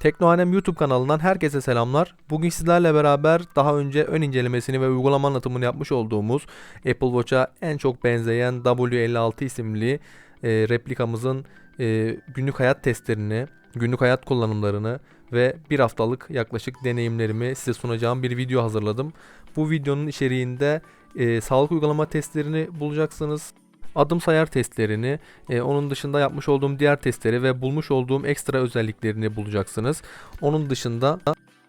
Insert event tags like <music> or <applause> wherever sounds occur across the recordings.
Teknohanem YouTube kanalından herkese selamlar. Bugün sizlerle beraber daha önce ön incelemesini ve uygulama anlatımını yapmış olduğumuz Apple Watch'a en çok benzeyen W56 isimli e, replikamızın e, günlük hayat testlerini, günlük hayat kullanımlarını ve bir haftalık yaklaşık deneyimlerimi size sunacağım bir video hazırladım. Bu videonun içeriğinde e, sağlık uygulama testlerini bulacaksınız. Adım sayar testlerini, e, onun dışında yapmış olduğum diğer testleri ve bulmuş olduğum ekstra özelliklerini bulacaksınız. Onun dışında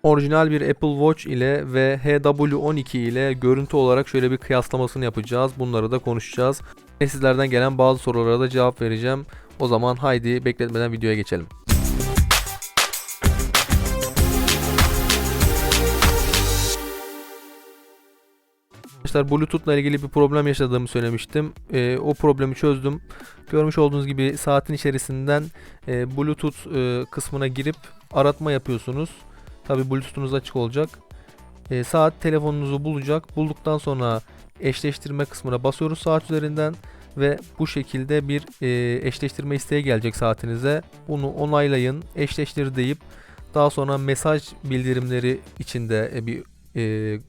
orijinal bir Apple Watch ile ve HW12 ile görüntü olarak şöyle bir kıyaslamasını yapacağız. Bunları da konuşacağız. Ve sizlerden gelen bazı sorulara da cevap vereceğim. O zaman haydi bekletmeden videoya geçelim. Arkadaşlar Bluetooth'la ilgili bir problem yaşadığımı söylemiştim. Ee, o problemi çözdüm. Görmüş olduğunuz gibi saatin içerisinden e, Bluetooth e, kısmına girip aratma yapıyorsunuz. Tabi Bluetooth'unuz açık olacak. E, saat telefonunuzu bulacak. Bulduktan sonra eşleştirme kısmına basıyoruz saat üzerinden ve bu şekilde bir e, eşleştirme isteği gelecek saatinize. Bunu onaylayın, eşleştir deyip daha sonra mesaj bildirimleri içinde e, bir e,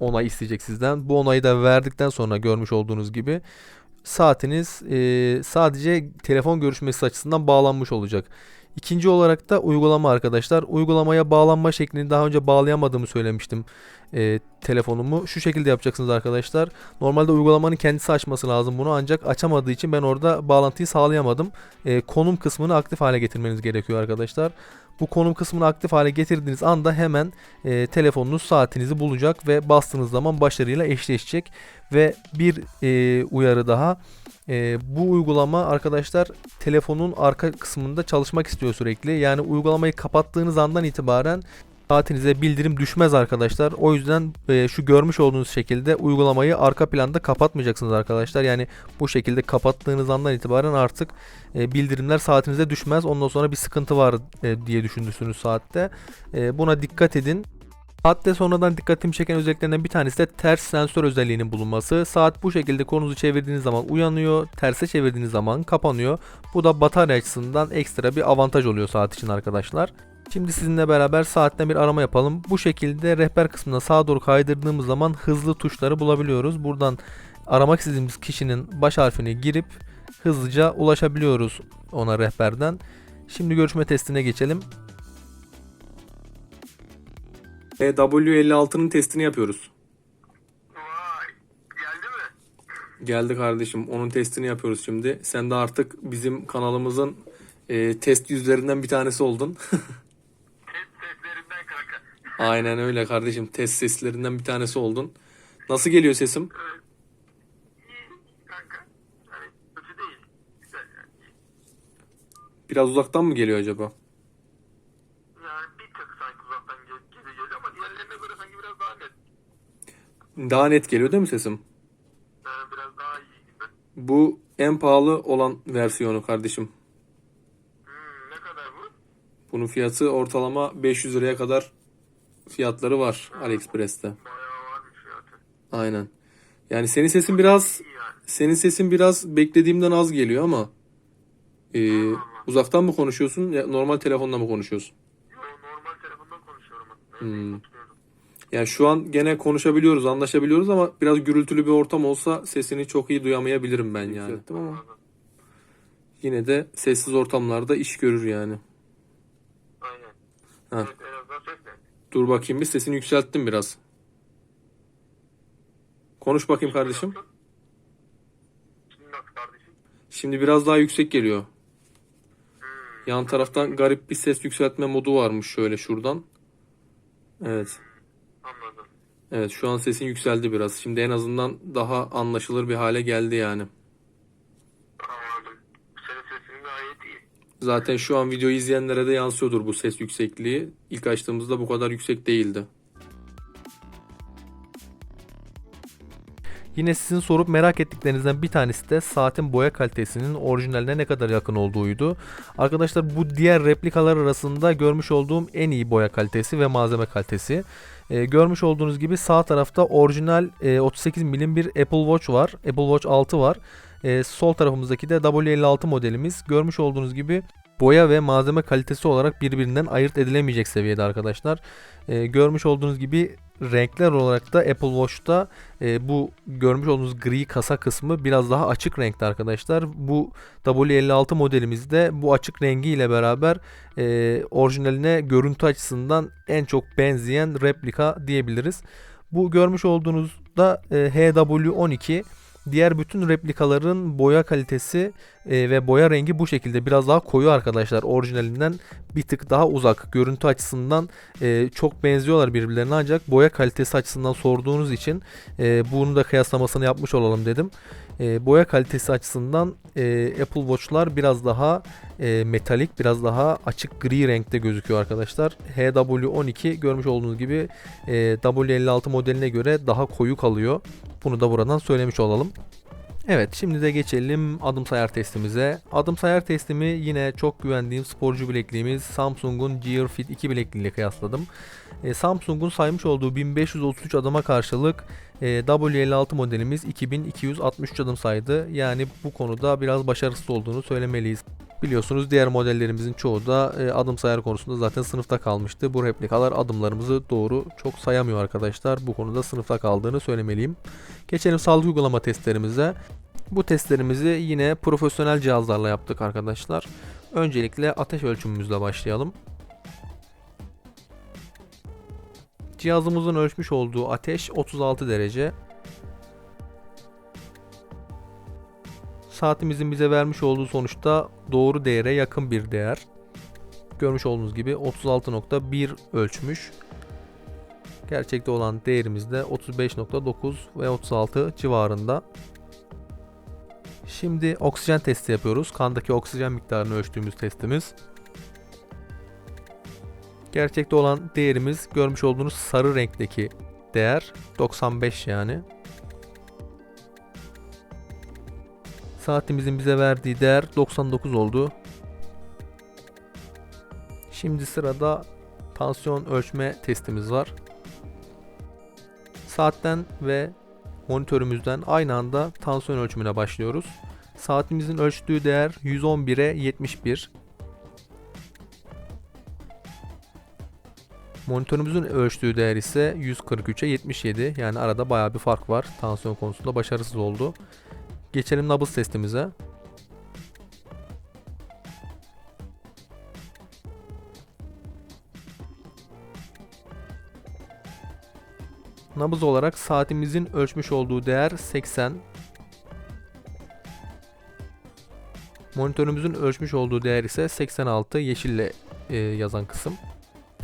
onay isteyecek sizden. Bu onayı da verdikten sonra görmüş olduğunuz gibi saatiniz e, sadece telefon görüşmesi açısından bağlanmış olacak. İkinci olarak da uygulama arkadaşlar. Uygulamaya bağlanma şeklini daha önce bağlayamadığımı söylemiştim e, telefonumu. Şu şekilde yapacaksınız arkadaşlar. Normalde uygulamanın kendisi açması lazım bunu ancak açamadığı için ben orada bağlantıyı sağlayamadım. E, konum kısmını aktif hale getirmeniz gerekiyor arkadaşlar. Bu konum kısmını aktif hale getirdiğiniz anda hemen e, telefonunuz saatinizi bulacak ve bastığınız zaman başarıyla eşleşecek. Ve bir e, uyarı daha. E, bu uygulama arkadaşlar telefonun arka kısmında çalışmak istiyor sürekli. Yani uygulamayı kapattığınız andan itibaren saatinize bildirim düşmez arkadaşlar. O yüzden e, şu görmüş olduğunuz şekilde uygulamayı arka planda kapatmayacaksınız arkadaşlar. Yani bu şekilde kapattığınız andan itibaren artık e, bildirimler saatinize düşmez. Ondan sonra bir sıkıntı var e, diye düşünürsünüz saatte. E, buna dikkat edin. Saatte sonradan dikkatimi çeken özelliklerinden bir tanesi de ters sensör özelliğinin bulunması. Saat bu şekilde kolunuzu çevirdiğiniz zaman uyanıyor, terse çevirdiğiniz zaman kapanıyor. Bu da batarya açısından ekstra bir avantaj oluyor saat için arkadaşlar. Şimdi sizinle beraber saatten bir arama yapalım. Bu şekilde rehber kısmına sağa doğru kaydırdığımız zaman hızlı tuşları bulabiliyoruz. Buradan aramak istediğimiz kişinin baş harfini girip hızlıca ulaşabiliyoruz ona rehberden. Şimdi görüşme testine geçelim. E, W56'nın testini yapıyoruz. Vay. Geldi mi? Geldi kardeşim. Onun testini yapıyoruz şimdi. Sen de artık bizim kanalımızın e, test yüzlerinden bir tanesi oldun. <laughs> Aynen öyle kardeşim. Test seslerinden bir tanesi oldun. Nasıl geliyor sesim? İyi kanka. Kötü değil. Güzel yani. iyi. Biraz uzaktan mı geliyor acaba? Yani bir tık sanki uzaktan gel gibi geliyor ama diğerlerine göre sanki biraz daha net. Daha net geliyor değil mi sesim? Yani biraz daha iyi gibi. Bu en pahalı olan versiyonu kardeşim. Hmm, ne kadar bu? Bunun fiyatı ortalama 500 liraya kadar fiyatları var AliExpress'te. Bayağı varmış fiyatı. Aynen. Yani senin sesin biraz senin sesin biraz beklediğimden az geliyor ama e, uzaktan mı konuşuyorsun ya normal telefonla mı konuşuyorsun? Yo normal telefondan konuşuyorum. Ben Hmm. Yani şu an gene konuşabiliyoruz, anlaşabiliyoruz ama biraz gürültülü bir ortam olsa sesini çok iyi duyamayabilirim ben yani. ama Anladım. yine de sessiz ortamlarda iş görür yani. Aynen. Ha. Evet en azından ses? Dur bakayım bir sesini yükselttim biraz. Konuş bakayım kardeşim. Şimdi biraz daha yüksek geliyor. Yan taraftan garip bir ses yükseltme modu varmış şöyle şuradan. Evet. Evet şu an sesin yükseldi biraz. Şimdi en azından daha anlaşılır bir hale geldi yani. Anladım. Senin sesin gayet iyi. Zaten şu an videoyu izleyenlere de yansıyordur bu ses yüksekliği. İlk açtığımızda bu kadar yüksek değildi. Yine sizin sorup merak ettiklerinizden bir tanesi de saatin boya kalitesinin orijinaline ne kadar yakın olduğuydu. Arkadaşlar bu diğer replikalar arasında görmüş olduğum en iyi boya kalitesi ve malzeme kalitesi. Ee, görmüş olduğunuz gibi sağ tarafta orijinal e, 38 milim bir Apple Watch var. Apple Watch 6 var. Ee, sol tarafımızdaki de W56 modelimiz. Görmüş olduğunuz gibi boya ve malzeme kalitesi olarak birbirinden ayırt edilemeyecek seviyede arkadaşlar. Ee, görmüş olduğunuz gibi renkler olarak da Apple Watch'ta e, bu görmüş olduğunuz gri kasa kısmı biraz daha açık renkte arkadaşlar. Bu W56 modelimizde bu açık rengi ile beraber e, orijinaline görüntü açısından en çok benzeyen replika diyebiliriz. Bu görmüş olduğunuz da e, HW12 Diğer bütün replikaların boya kalitesi e, ve boya rengi bu şekilde biraz daha koyu arkadaşlar. Orijinalinden bir tık daha uzak. Görüntü açısından e, çok benziyorlar birbirlerine ancak boya kalitesi açısından sorduğunuz için e, bunu da kıyaslamasını yapmış olalım dedim. E, boya kalitesi açısından e, Apple Watch'lar biraz daha e, metalik, biraz daha açık gri renkte gözüküyor arkadaşlar. HW12 görmüş olduğunuz gibi e, W56 modeline göre daha koyu kalıyor. Bunu da buradan söylemiş olalım. Evet şimdi de geçelim adım sayar testimize. Adım sayar testimi yine çok güvendiğim sporcu bilekliğimiz Samsung'un Gear Fit 2 bilekliğiyle kıyasladım. E, Samsung'un saymış olduğu 1533 adıma karşılık e, W56 modelimiz 2263 adım saydı. Yani bu konuda biraz başarısız olduğunu söylemeliyiz. Biliyorsunuz diğer modellerimizin çoğu da e, adım sayar konusunda zaten sınıfta kalmıştı. Bu replikalar adımlarımızı doğru çok sayamıyor arkadaşlar. Bu konuda sınıfta kaldığını söylemeliyim. Geçelim sağlık uygulama testlerimize. Bu testlerimizi yine profesyonel cihazlarla yaptık arkadaşlar. Öncelikle ateş ölçümümüzle başlayalım. Cihazımızın ölçmüş olduğu ateş 36 derece. Saatimizin bize vermiş olduğu sonuçta doğru değere yakın bir değer. Görmüş olduğunuz gibi 36.1 ölçmüş. Gerçekte olan değerimiz de 35.9 ve 36 civarında. Şimdi oksijen testi yapıyoruz. Kandaki oksijen miktarını ölçtüğümüz testimiz. Gerçekte olan değerimiz görmüş olduğunuz sarı renkteki değer 95 yani. Saatimizin bize verdiği değer 99 oldu. Şimdi sırada tansiyon ölçme testimiz var. Saatten ve monitörümüzden aynı anda tansiyon ölçümüne başlıyoruz. Saatimizin ölçtüğü değer 111'e 71. Monitörümüzün ölçtüğü değer ise 143'e 77. Yani arada baya bir fark var. Tansiyon konusunda başarısız oldu. Geçelim nabız testimize. Nabız olarak saatimizin ölçmüş olduğu değer 80. Monitörümüzün ölçmüş olduğu değer ise 86 yeşille e, yazan kısım.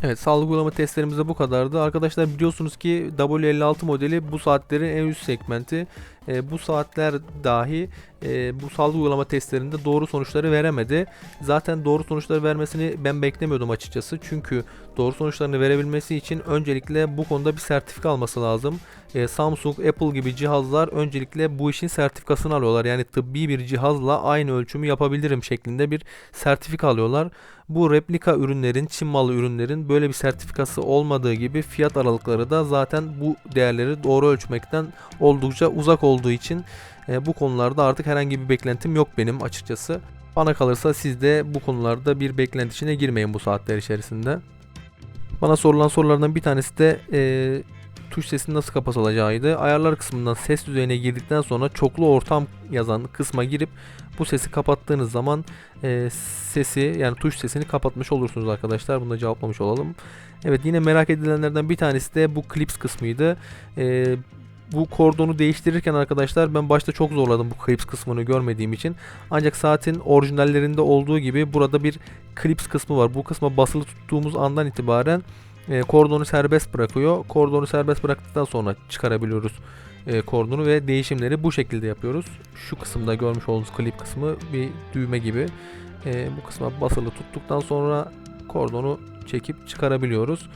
Evet sağlık uygulama testlerimizde bu kadardı. Arkadaşlar biliyorsunuz ki W56 modeli bu saatlerin en üst segmenti. E, bu saatler dahi e, bu sağlık uygulama testlerinde doğru sonuçları veremedi. Zaten doğru sonuçları vermesini ben beklemiyordum açıkçası. Çünkü doğru sonuçlarını verebilmesi için öncelikle bu konuda bir sertifika alması lazım. E, Samsung, Apple gibi cihazlar öncelikle bu işin sertifikasını alıyorlar. Yani tıbbi bir cihazla aynı ölçümü yapabilirim şeklinde bir sertifika alıyorlar. Bu replika ürünlerin, Çin malı ürünlerin böyle bir sertifikası olmadığı gibi fiyat aralıkları da zaten bu değerleri doğru ölçmekten oldukça uzak olduğu için e, bu konularda artık herhangi bir beklentim yok benim açıkçası. Bana kalırsa siz de bu konularda bir beklenti içine girmeyin bu saatler içerisinde. Bana sorulan sorulardan bir tanesi de e, tuş sesinin nasıl kapatılacağıydı. Ayarlar kısmından ses düzeyine girdikten sonra çoklu ortam yazan kısma girip bu sesi kapattığınız zaman e, sesi yani tuş sesini kapatmış olursunuz arkadaşlar. Bunu da cevaplamış olalım. Evet yine merak edilenlerden bir tanesi de bu clips kısmıydı. E, bu kordonu değiştirirken arkadaşlar ben başta çok zorladım bu clips kısmını görmediğim için. Ancak saatin orijinallerinde olduğu gibi burada bir clips kısmı var. Bu kısma basılı tuttuğumuz andan itibaren e, kordonu serbest bırakıyor. Kordonu serbest bıraktıktan sonra çıkarabiliyoruz e, kordonu ve değişimleri bu şekilde yapıyoruz. Şu kısımda görmüş olduğunuz klip kısmı bir düğme gibi. E, bu kısma basılı tuttuktan sonra kordonu çekip çıkarabiliyoruz.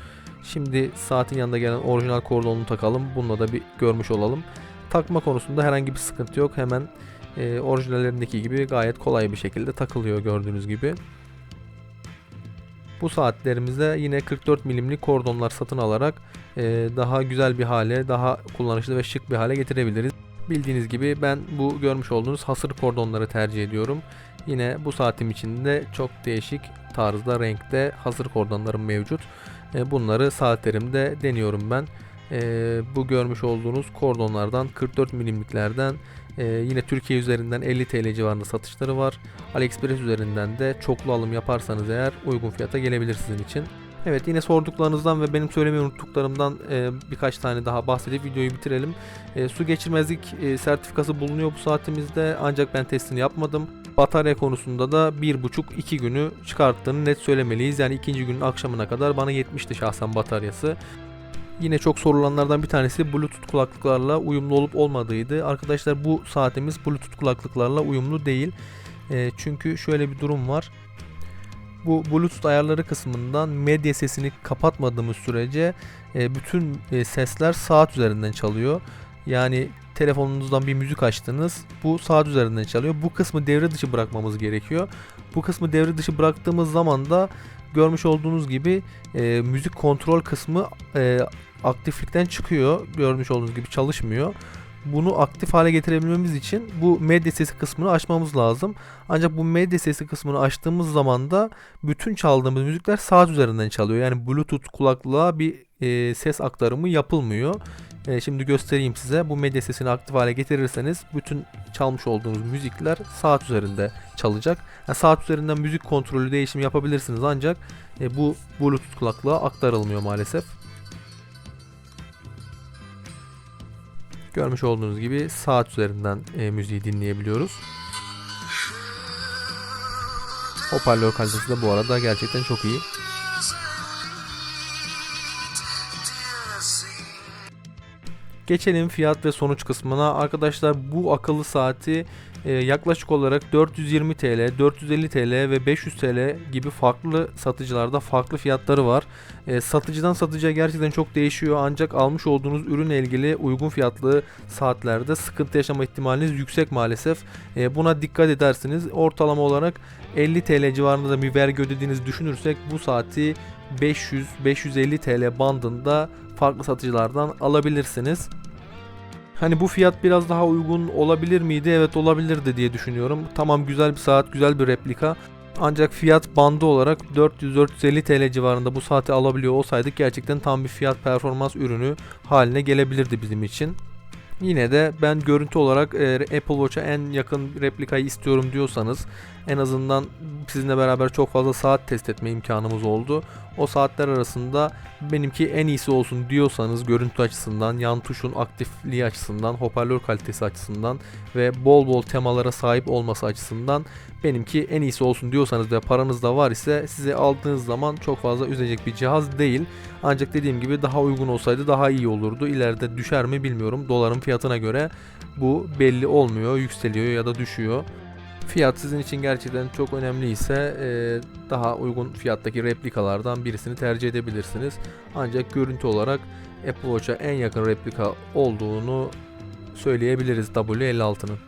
Şimdi saatin yanında gelen orijinal kordonunu takalım. Bununla da bir görmüş olalım. Takma konusunda herhangi bir sıkıntı yok. Hemen e, orijinallerindeki gibi gayet kolay bir şekilde takılıyor gördüğünüz gibi. Bu saatlerimizde yine 44 milimlik kordonlar satın alarak e, daha güzel bir hale, daha kullanışlı ve şık bir hale getirebiliriz. Bildiğiniz gibi ben bu görmüş olduğunuz hasır kordonları tercih ediyorum. Yine bu saatim içinde çok değişik tarzda renkte hazır kordonlarım mevcut. E, bunları saatlerimde deniyorum ben. E, bu görmüş olduğunuz kordonlardan 44 milimliklerden e, yine Türkiye üzerinden 50 TL civarında satışları var. AliExpress üzerinden de çoklu alım yaparsanız eğer uygun fiyata gelebilir sizin için. Evet yine sorduklarınızdan ve benim söylemeyi unuttuklarımdan e, birkaç tane daha bahsedip videoyu bitirelim. E, su geçirmezlik e, sertifikası bulunuyor bu saatimizde ancak ben testini yapmadım. Batarya konusunda da 1,5-2 günü çıkarttığını net söylemeliyiz. Yani ikinci günün akşamına kadar bana yetmişti şahsen bataryası. Yine çok sorulanlardan bir tanesi Bluetooth kulaklıklarla uyumlu olup olmadığıydı. Arkadaşlar bu saatimiz Bluetooth kulaklıklarla uyumlu değil. E, çünkü şöyle bir durum var. Bu Bluetooth ayarları kısmından medya sesini kapatmadığımız sürece e, bütün e, sesler saat üzerinden çalıyor. Yani telefonunuzdan bir müzik açtınız. Bu saat üzerinden çalıyor. Bu kısmı devre dışı bırakmamız gerekiyor. Bu kısmı devre dışı bıraktığımız zaman da görmüş olduğunuz gibi e, müzik kontrol kısmı e, aktiflikten çıkıyor. Görmüş olduğunuz gibi çalışmıyor. Bunu aktif hale getirebilmemiz için bu medya sesi kısmını açmamız lazım. Ancak bu medya sesi kısmını açtığımız zaman da bütün çaldığımız müzikler saat üzerinden çalıyor. Yani Bluetooth kulaklığa bir e, ses aktarımı yapılmıyor. E, şimdi göstereyim size. Bu medya sesini aktif hale getirirseniz bütün çalmış olduğunuz müzikler saat üzerinde çalacak. Yani saat üzerinden müzik kontrolü değişim yapabilirsiniz ancak e, bu Bluetooth kulaklığa aktarılmıyor maalesef. Görmüş olduğunuz gibi saat üzerinden e, müziği dinleyebiliyoruz. Hoparlör kalitesi de bu arada gerçekten çok iyi. Geçelim fiyat ve sonuç kısmına. Arkadaşlar bu akıllı saati yaklaşık olarak 420 TL, 450 TL ve 500 TL gibi farklı satıcılarda farklı fiyatları var. E, satıcıdan satıcıya gerçekten çok değişiyor ancak almış olduğunuz ürünle ilgili uygun fiyatlı saatlerde sıkıntı yaşama ihtimaliniz yüksek maalesef. E, buna dikkat edersiniz. Ortalama olarak 50 TL civarında da bir vergi ödediğinizi düşünürsek bu saati 500-550 TL bandında farklı satıcılardan alabilirsiniz. Hani bu fiyat biraz daha uygun olabilir miydi? Evet olabilirdi diye düşünüyorum. Tamam güzel bir saat, güzel bir replika. Ancak fiyat bandı olarak 400-450 TL civarında bu saati alabiliyor olsaydık gerçekten tam bir fiyat performans ürünü haline gelebilirdi bizim için. Yine de ben görüntü olarak e, Apple Watch'a en yakın replikayı istiyorum diyorsanız en azından sizinle beraber çok fazla saat test etme imkanımız oldu. O saatler arasında benimki en iyisi olsun diyorsanız görüntü açısından, yan tuşun aktifliği açısından, hoparlör kalitesi açısından ve bol bol temalara sahip olması açısından benimki en iyisi olsun diyorsanız ve paranız da var ise size aldığınız zaman çok fazla üzecek bir cihaz değil. Ancak dediğim gibi daha uygun olsaydı daha iyi olurdu. İleride düşer mi bilmiyorum. Doların fiyatına göre bu belli olmuyor, yükseliyor ya da düşüyor. Fiyat sizin için gerçekten çok önemli ise e, daha uygun fiyattaki replikalardan birisini tercih edebilirsiniz. Ancak görüntü olarak Apple Watch'a en yakın replika olduğunu söyleyebiliriz W56'nın.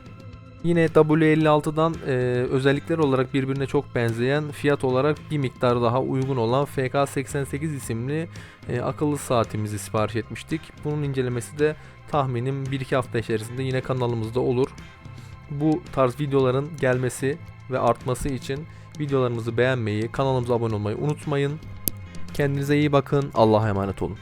Yine W56'dan e, özellikler olarak birbirine çok benzeyen fiyat olarak bir miktar daha uygun olan FK88 isimli e, akıllı saatimizi sipariş etmiştik. Bunun incelemesi de tahminim 1-2 hafta içerisinde yine kanalımızda olur. Bu tarz videoların gelmesi ve artması için videolarımızı beğenmeyi, kanalımıza abone olmayı unutmayın. Kendinize iyi bakın. Allah'a emanet olun.